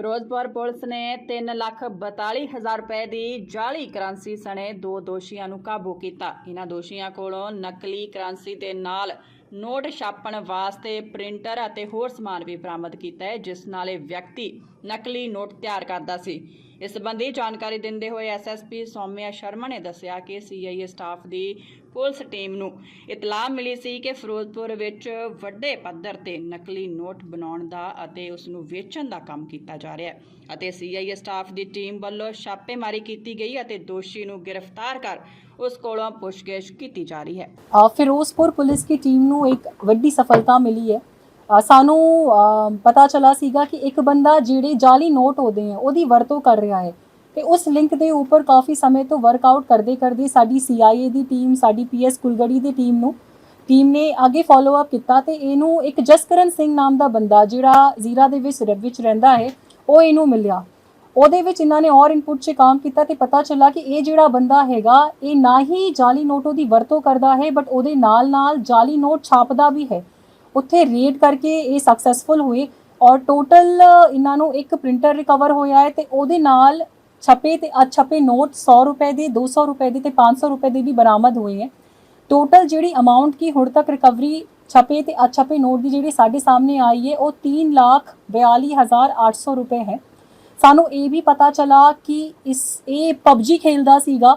Firozpur police ਨੇ 342000 ਰੁਪਏ ਦੀ ਜਾਲੀ ਕਰੰਸੀ ਸਣੇ ਦੋ ਦੋਸ਼ੀਆਂ ਨੂੰ ਕਾਬੂ ਕੀਤਾ। ਇਹਨਾਂ ਦੋਸ਼ੀਆਂ ਕੋਲੋਂ ਨਕਲੀ ਕਰੰਸੀ ਦੇ ਨਾਲ ਨੋਟ ਛਾਪਣ ਵਾਸਤੇ ਪ੍ਰਿੰਟਰ ਅਤੇ ਹੋਰ ਸਮਾਨ ਵੀ ਬਰਾਮਦ ਕੀਤਾ ਹੈ, ਜਿਸ ਨਾਲ ਇਹ ਵਿਅਕਤੀ ਨਕਲੀ ਨੋਟ ਤਿਆਰ ਕਰਦਾ ਸੀ। ਇਸ ਸੰਬੰਧੀ ਜਾਣਕਾਰੀ ਦਿੰਦੇ ਹੋਏ ਐਸਐਸਪੀ ਸੌਮਿਆ ਸ਼ਰਮਾ ਨੇ ਦੱਸਿਆ ਕਿ ਸੀਆਈਏ ਸਟਾਫ ਦੀ ਪੁਲਿਸ ਟੀਮ ਨੂੰ ਇਤਲਾਹ ਮਿਲੀ ਸੀ ਕਿ ਫਿਰੋਜ਼ਪੁਰ ਵਿੱਚ ਵੱਡੇ ਪੱਧਰ ਤੇ ਨਕਲੀ ਨੋਟ ਬਣਾਉਣ ਦਾ ਅਤੇ ਉਸ ਨੂੰ ਵੇਚਣ ਦਾ ਕੰਮ ਕੀਤਾ ਜਾ ਰਿਹਾ ਹੈ। ਅਤੇ ਸੀਆਈਏ ਸਟਾਫ ਦੀ ਟੀਮ ਵੱਲੋਂ ਛਾਪੇਮਾਰੀ ਕੀਤੀ ਗਈ ਅਤੇ ਦੋਸ਼ੀ ਨੂੰ ਗ੍ਰਿਫਤਾਰ ਕਰ ਉਸ ਕੋਲੋਂ ਪੁੱਛਗਿੱਛ ਕੀਤੀ ਜਾ ਰਹੀ ਹੈ। ਫਿਰੋਜ਼ਪੁਰ ਪੁਲਿਸ ਦੀ ਟੀਮ ਨੂੰ ਇੱਕ ਵੱਡੀ ਸਫਲਤਾ ਮਿਲੀ ਹੈ। ਸਾਨੂੰ ਪਤਾ ਚਲਾ ਸੀਗਾ ਕਿ ਇੱਕ ਬੰਦਾ ਜਿਹੜੇ ਜਾਲੀ ਨੋਟ ਹੁੰਦੇ ਆ ਉਹਦੀ ਵਰਤੋਂ ਕਰ ਰਿਹਾ ਹੈ। ਤੇ ਉਸ ਲਿੰਕ ਦੇ ਉੱਪਰ ਕਾਫੀ ਸਮੇਂ ਤੋਂ ਵਰਕਆਊਟ ਕਰਦੇ ਕਰਦੇ ਸਾਡੀ ਸੀਆਈਏ ਦੀ ਟੀਮ ਸਾਡੀ ਪੀਐਸ ਕੁਲਗੜੀ ਦੀ ਟੀਮ ਨੂੰ ਟੀਮ ਨੇ ਅੱਗੇ ਫਾਲੋ ਅਪ ਕੀਤਾ ਤੇ ਇਹਨੂੰ ਇੱਕ ਜਸਕਰਨ ਸਿੰਘ ਨਾਮ ਦਾ ਬੰਦਾ ਜਿਹੜਾ ਜ਼ੀਰਾ ਦੇ ਵਿੱਚ ਵਿੱਚ ਰਹਿੰਦਾ ਹੈ, ਉਹ ਇਹਨੂੰ ਮਿਲਿਆ। ਉਹਦੇ ਵਿੱਚ ਇਹਨਾਂ ਨੇ ਔਰ ਇਨਪੁਟ 'ਚ ਕੰਮ ਕੀਤਾ ਤੇ ਪਤਾ ਚੱਲਾ ਕਿ ਇਹ ਜਿਹੜਾ ਬੰਦਾ ਹੈਗਾ, ਇਹ ਨਾ ਹੀ ਜਾਲੀ ਨੋਟੋ ਦੀ ਵਰਤੋਂ ਕਰਦਾ ਹੈ ਬਟ ਉਹਦੇ ਨਾਲ ਨਾਲ ਜਾਲੀ ਨੋਟ ਛਾਪਦਾ ਵੀ ਹੈ। ਉੱਥੇ ਰੇਡ ਕਰਕੇ ਇਹ ਸਕਸੈਸਫੁਲ ਹੋਏ ਔਰ ਟੋਟਲ ਇਹਨਾਂ ਨੂੰ ਇੱਕ ਪ੍ਰਿੰਟਰ ਰਿਕਵਰ ਹੋਇਆ ਹੈ ਤੇ ਉਹਦੇ ਨਾਲ ਛਪੇ ਤੇ ਅਛਪੇ ਨੋਟ 100 ਰੁਪਏ ਦੇ 200 ਰੁਪਏ ਦੇ ਤੇ 500 ਰੁਪਏ ਦੇ ਵੀ ਬਰਾਮਦ ਹੋਏ ਹੈ। ਟੋਟਲ ਜਿਹੜੀ ਅਮਾਉਂਟ ਕੀ ਹੁਣ ਤੱਕ ਰਿਕਵਰੀ ਛਪੇ ਤੇ ਅਛਪੇ ਨੋਟ ਦੀ ਜਿਹੜੀ ਸਾਡੇ ਸਾਹਮਣੇ ਆਈ ਹੈ, ਉਹ 3 ਲੱਖ 42800 ਰੁਪਏ ਹੈ। ਸਾਨੂੰ ਇਹ ਵੀ ਪਤਾ ਚਲਾ ਕਿ ਇਸ, ਇਹ ਪਬਜੀ ਖੇਲਦਾ ਸੀਗਾ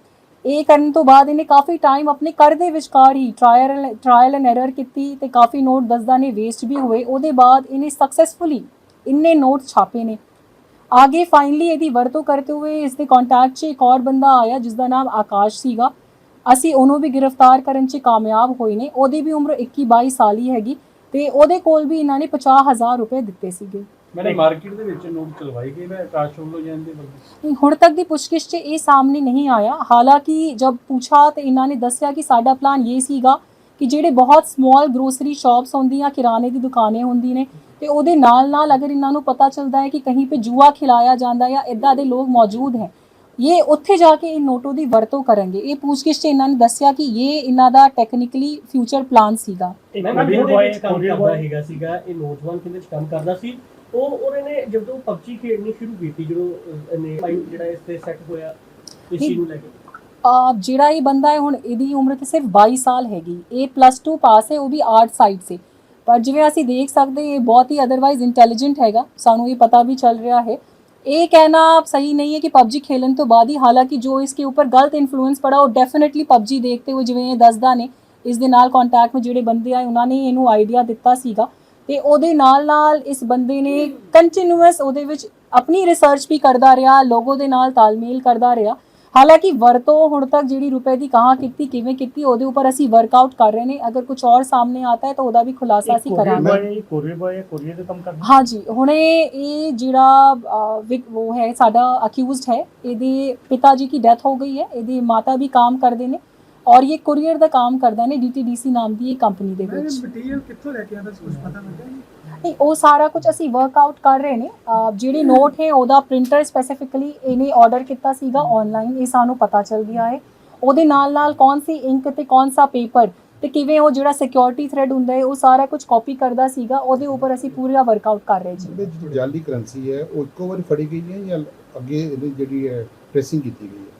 ਇਹ ਕਰਨ ਤੋਂ ਬਾਅਦ ਇਹਨੇ ਕਾਫੀ ਟਾਈਮ ਆਪਣੇ ਘਰ ਦੇ ਵਿਚਕਾਰ ਹੀ ਟ੍ਰਾਇਲ ਟ੍ਰਾਇਲ ਐਂਡ ਐਰਰ ਕੀਤੀ ਤੇ ਕਾਫੀ ਨੋਟ ਦਸਦਾ ਨੇ ਵੇਸਟ ਵੀ ਹੋਏ। ਉਹਦੇ ਬਾਅਦ ਇਹਨੇ ਸਕਸੈਸਫੁਲੀ ਇੰਨੇ ਨੋਟ ਛਾਪੇ ਨੇ। ਆਗੇ ਫਾਈਨਲੀ ਇਹਦੀ ਵਰਤੋਂ ਕਰਦੇ ਹੋਏ ਇਸ ਦੇ ਕੰਟੈਕਟ 'ਚ ਇੱਕ ਹੋਰ ਬੰਦਾ ਆਇਆ ਜਿਸ ਦਾ ਨਾਮ ਆਕਾਸ਼ ਸੀਗਾ। ਅਸੀਂ ਉਹਨੂੰ ਵੀ ਗ੍ਰਿਫਤਾਰ ਕਰਨ 'ਚ ਕਾਮਯਾਬ ਹੋਏ ਨੇ। ਉਹਦੀ ਵੀ ਉਮਰ 21 22 ਸਾਲ ਹੀ ਹੈਗੀ ਤੇ ਉਹਦੇ ਕੋਲ ਵੀ ਇਹਨਾਂ ਨੇ 50000 ਰੁਪਏ ਦਿੱਤੇ ਸੀਗੇ। ਮੈਨੇ ਮਾਰਕੀਟ ਦੇ ਵਿੱਚ ਨੋਟ ਚਲਵਾਈ ਗਈ ਮੈਂ ਆਕਾਸ਼ ਵੱਲੋਂ ਜਾਂਦੇ ਨਹੀਂ ਹੁਣ ਤੱਕ ਦੀ ਪੁੱਛਗਿੱਛ 'ਚ ਇਹ ਸਾਹਮਣੇ ਨਹੀਂ ਆਇਆ। ਹਾਲਾਂਕਿ ਜਦ ਪੁੱਛਾ ਤੇ ਇਹਨਾਂ ਨੇ ਦੱਸਿਆ ਕਿ ਸਾਡਾ ਪਲਾਨ ਇਹ ਸੀਗਾ ਕਿ ਜਿਹੜੇ ਬਹੁਤ ਸਮਾਲ ਗਰੋਸਰੀ ਸ਼ਾਪਸ ਹੁੰਦੀਆਂ ਕਿਰਾਣੇ ਦੀ ਦੁਕਾਨੇ ਹੁੰਦੀ ਨੇ ਤੇ ਉਹਦੇ ਨਾਲ ਨਾਲ ਅਗਰ ਇਹਨਾਂ ਨੂੰ ਪਤਾ ਚੱਲਦਾ ਹੈ ਕਿ ਕਹੀਂ ਪੇ ਜੂਆ ਖਿਲਾਇਆ ਜਾਂਦਾ ਜਾਂ ਇਦਾਂ ਦੇ ਲੋਕ ਮੌਜੂਦ ਹੈ ਇਹ ਉੱਥੇ ਜਾ ਕੇ ਇਹ ਨੋਟੋ ਦੀ ਵਰਤੋਂ ਕਰਨਗੇ। ਇਹ ਪੁੱਛਗਿੱਛ 'ਚ ਇਹਨਾਂ ਨੇ ਦੱਸਿਆ ਕਿ ਇਹ ਇਹਨਾਂ ਦਾ ਟੈਕਨੀਕਲੀ ਫਿਊਚਰ ਪਲਾਨ ਸੀਗਾ। ਤੇ ਮੈਂ ਵੀ ਕਿੰਨੇ ਚ ਕੰਮ ਕਰਦਾ ਸੀ? ਉਹ ਉਹਨਾਂ ਨੇ ਜਦੋਂ ਪਬਜੀ ਖੇਡਣੀ ਸ਼ੁਰੂ ਕੀਤੀ ਜਦੋਂ ਇਹਨੇ ਮਾਈਂਡ ਜਿਹੜਾ ਇਸ ਤੇ ਸੈੱਟ ਹੋਇਆ ਇਸ ਨੂੰ ਲੈ ਕੇ। ਆ ਜਿਹੜਾ ਇਹ ਬੰਦਾ ਹੈ ਹੁਣ ਇਹਦੀ ਉਮਰ ਤੇ ਸਿਰਫ 22 ਸਾਲ ਹੈਗੀ। ਇਹ ਪਲੱਸ 2 ਪਾਸ ਹੈ ਉਹ ਵੀ ਆਰਟ ਸਾਈਡ ਸੇ ਪਰ ਜਿਵੇਂ ਅਸੀਂ ਦੇਖ ਸਕਦੇ ਇਹ ਬਹੁਤ ਹੀ ਅਦਰਵਾਈਜ਼ ਇੰਟੈਲੀਜੈਂਟ ਹੈਗਾ। ਸਾਨੂੰ ਇਹ ਪਤਾ ਵੀ ਚੱਲ ਰਿਹਾ ਹੈ। ਇਹ ਕਹਿਣਾ ਸਹੀ ਨਹੀਂ ਹੈ ਕਿ ਪਬਜੀ ਖੇਲਣ ਤੋਂ ਬਾਅਦ ਹੀ ਹਾਲਾਂਕਿ ਜੋ ਇਸਕੇ ਉੱਪਰ ਗਲਤ ਇਨਫਲੂਐਂਸ ਪੜਾ ਉਹ ਡੈਫੀਨਿਟਲੀ PUBG ਦੇਖਤੇ ਹੋਏ ਜਿਵੇਂ ਇਹ ਦੱਸਦਾ ਨੇ ਇਸ ਦੇ ਨਾਲ ਕੰਟੈਕਟ ਵਿੱਚ ਜਿਹੜੇ ਬੰਦੇ ਆਏ ਉਹਨਾਂ ਨੇ ਇਹਨੂੰ ਆਈਡੀਆ ਦਿੱਤਾ ਸੀਗਾ। ਤੇ ਉਹਦੇ ਨਾਲ ਨਾਲ ਇਸ ਬੰਦੇ ਨੇ ਕੰਟੀਨਿਊਅਸ ਉਹਦੇ ਵਿੱਚ ਆਪਣੀ ਰਿਸਰਚ ਵੀ ਕਰਦਾ ਰਿਹਾ ਲੋਗੋ ਦੇ ਨਾਲ ਤਾਲਮੇਲ ਕਰਦਾ ਰਿਹਾ। ਹਾਲਾਂਕਿ ਵਰਤੋਂ ਹੁਣ ਤੱਕ ਜਿਹੜੀ ਰੁਪਏ ਦੀ ਕਹਾਂ ਕੀਤੀ ਕਿਵੇਂ ਕੀਤੀ ਉਹਦੇ ਉੱਪਰ ਅਸੀਂ ਵਰਕਆਊਟ ਕਰ ਰਹੇ ਨੇ। ਅਗਰ ਕੁਝ ਹੋਰ ਸਾਹਮਣੇ ਆਤਾ ਹੈ ਤਾਂ ਉਹਦਾ ਵੀ ਖੁਲਾਸਾ ਅਸੀਂ ਕਰਾਂਗੇ। ਕੋਰੀਅਰ ਬॉय ਕੋਰੀਅਰ ਦਾ ਕੰਮ ਕਰਦਾ ਹਾਂਜੀ ਹੁਣੇ ਇਹ ਜਿਹੜਾ ਉਹ ਹੈ ਸਾਡਾ ਅਕਿਊਜ਼ਡ ਹੈ। ਇਹਦੇ ਪਿਤਾ ਜੀ ਦੀ ਡੈਥ ਹੋ ਗਈ ਹੈ। ਇਹਦੀ ਮਾਤਾ ਵੀ ਕੰਮ ਕਰਦੇ ਨੇ। ਔਰ ਇਹ ਕੁਰੀਅਰ ਦਾ ਕੰਮ ਕਰਦਾ ਨੇ ਡੀਟੀਡੀਸੀ ਨਾਮ ਦੀ ਇਹ ਕੰਪਨੀ ਦੇ ਵਿੱਚ। ਮਟੀਰੀਅਲ ਕਿੱਥੋਂ ਲੈ ਕੇ ਆਉਂਦਾ ਕੁਝ ਪਤਾ ਲੱਗਿਆ ਨਹੀਂ। ਉਹ ਸਾਰਾ ਕੁਝ ਅਸੀਂ ਵਰਕਆਊਟ ਕਰ ਰਹੇ ਨੇ। ਜਿਹੜੀ ਨੋਟ ਹੈ ਉਹਦਾ ਪ੍ਰਿੰਟਰ ਸਪੈਸੀਫਿਕਲੀ ਇਹਨੇ ਆਰਡਰ ਕੀਤਾ ਸੀਗਾ ਆਨਲਾਈਨ ਇਹ ਸਾਨੂੰ ਪਤਾ ਚੱਲ ਗਿਆ ਹੈ। ਉਹਦੇ ਨਾਲ ਨਾਲ ਕੌਣ ਸੀ ਇੰਕ ਤੇ ਕੌਣ ਸਾ ਪੇਪਰ ਤੇ ਕਿਵੇਂ ਉਹ ਜਿਹੜਾ ਸਿਕਿਉਰਿਟੀ ਥ੍ਰੈਡ ਹੁੰਦਾ ਹੈ ਉਹ ਸਾਰਾ ਕੁਝ ਕਾਪੀ ਕਰਦਾ ਸੀਗਾ। ਉਹਦੇ ਉੱਪਰ ਅਸੀਂ ਪੂਰਾ ਵਰਕਆਊਟ ਕਰ ਰਹੇ ਜੀ। ਜਿਹੜੀ ਜਾਲੀ ਕਰੰਸੀ ਹੈ ਉਹ ਇੱਕੋ ਵਾਰੀ ਫੜੀ ਗਈ ਹੈ ਜਾਂ ਅੱਗੇ ਇਹਦੀ ਜਿਹੜੀ ਹੈ ਟ੍ਰੇਸਿੰਗ ਕੀਤੀ ਗਈ ਹੈ?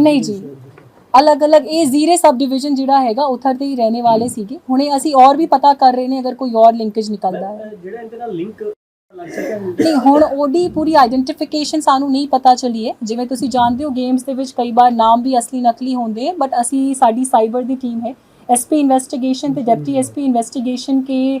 ਨਹੀਂ ਜੀ। ਅਲੱਗ-ਅਲੱਗ ਇਹ ਜ਼ੀਰੇ ਸਬ ਡਿਵੀਜ਼ਨ ਜਿਹੜਾ ਹੈਗਾ ਉਥਰ ਦੇ ਹੀ ਰਹਿਣੇ ਵਾਲੇ ਸੀਗੇ। ਹੁਣੇ ਅਸੀਂ ਔਰ ਵੀ ਪਤਾ ਕਰ ਰਹੇ ਨੇ ਅਗਰ ਕੋਈ ਔਰ ਲਿੰਕੇਜ ਨਿਕਲਦਾ ਹੈ। ਨਹੀਂ ਹੁਣ ਉਹਦੀ ਪੂਰੀ ਆਈਡੈਂਟੀਫਿਕੇਸ਼ਨ ਸਾਨੂੰ ਨਹੀਂ ਪਤਾ ਚੱਲੀ ਹੈ। ਜਿਵੇਂ ਤੁਸੀਂ ਜਾਣਦੇ ਹੋ ਗੇਮਸ ਦੇ ਵਿੱਚ ਕਈ ਵਾਰ ਨਾਮ ਵੀ ਅਸਲੀ ਨਕਲੀ ਹੁੰਦੇ ਬਟ ਅਸੀਂ ਸਾਡੀ ਸਾਈਬਰ ਦੀ ਟੀਮ ਹੈ। ਐਸਪੀ ਇਨਵੈਸਟੀਗੇਸ਼ਨ ਤੇ ਡਿਪਟੀ ਐਸਪੀ ਇਨਵੈਸਟੀਗੇਸ਼ਨ ਕੇ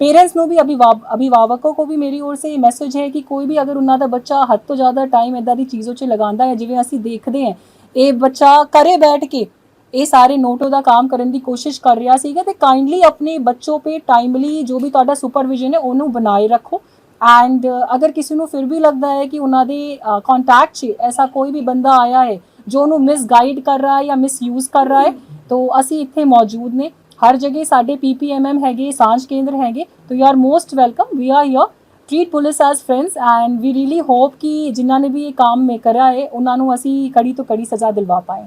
ਪੇਰੈਂਟਸ ਨੂੰ ਵੀ ਅਭਿਭਾਵਕੋ ਕੋ ਵੀ ਮੇਰੀ ਔਰ ਸੇ ਇਹ ਮੈਸੇਜ ਹੈ ਕਿ ਕੋਈ ਵੀ ਅਗਰ ਉਹਨਾਂ ਦਾ ਬੱਚਾ ਹੱਦ ਤੋਂ ਜ਼ਿਆਦਾ ਟਾਈਮ ਇਦਾਂ ਦੀ ਚੀਜ਼ੋਂ 'ਚ ਲਗਾਉਂਦਾ ਹੈ ਜਿਵੇਂ ਅਸੀਂ ਦੇਖਦੇ ਹਾਂ ਇਹ ਬੱਚਾ ਕਰੇ ਬੈਠ ਕੇ ਇਹ ਸਾਰੇ ਨੋਟੋ ਦਾ ਕੰਮ ਕਰਨ ਦੀ ਕੋਸ਼ਿਸ਼ ਕਰ ਰਿਹਾ ਸੀਗਾ ਤੇ ਕਾਈਂਡਲੀ ਆਪਣੇ ਬੱਚੋ ਪੇ ਟਾਈਮਲੀ ਜੋ ਵੀ ਤੁਹਾਡਾ ਸੁਪਰਵਿਜ਼ਨ ਹੈ ਉਹਨੂੰ ਬਣਾਏ ਰੱਖੋ ਐਂਡ ਅਗਰ ਕਿਸੇ ਨੂੰ ਫਿਰ ਵੀ ਲੱਗਦਾ ਹੈ ਕਿ ਉਹਨਾਂ ਦੇ ਕੰਟੈਕਟ 'ਚ ਐਸਾ ਕੋਈ ਵੀ ਬੰਦਾ ਆਇਆ ਹੈ ਜੋ ਉਹਨੂੰ ਮਿਸਗਾਈਡ ਕਰ ਰਿਹਾ ਹੈ ਜਾਂ ਮਿਸਯੂਜ਼ ਕਰ ਰਿਹਾ ਹੈ ਤਾਂ ਅਸੀਂ ਇੱਥੇ ਮੌਜੂਦ ਨੇ। ਹਰ ਜਗ੍ਹਾ ਸਾਡੇ ਪੀਪੀਐਮਐਮ ਹੈਗੇ, ਸਾਂਝ ਕੇਂਦਰ ਹੈਗੇ, ਤੋ you are most welcome we are here treat police as friends and we really hope ਕਿ ਜਿਨ੍ਹਾਂ ਨੇ ਵੀ ਇਹ ਕੰਮ ਮੇ ਕਰਿਆ ਹੈ, ਉਹਨਾਂ ਨੂੰ ਅਸੀਂ ਕੜੀ ਤੋਂ ਕੜੀ ਸਜ਼ਾ ਦਿਲਵਾ ਪਾਏ।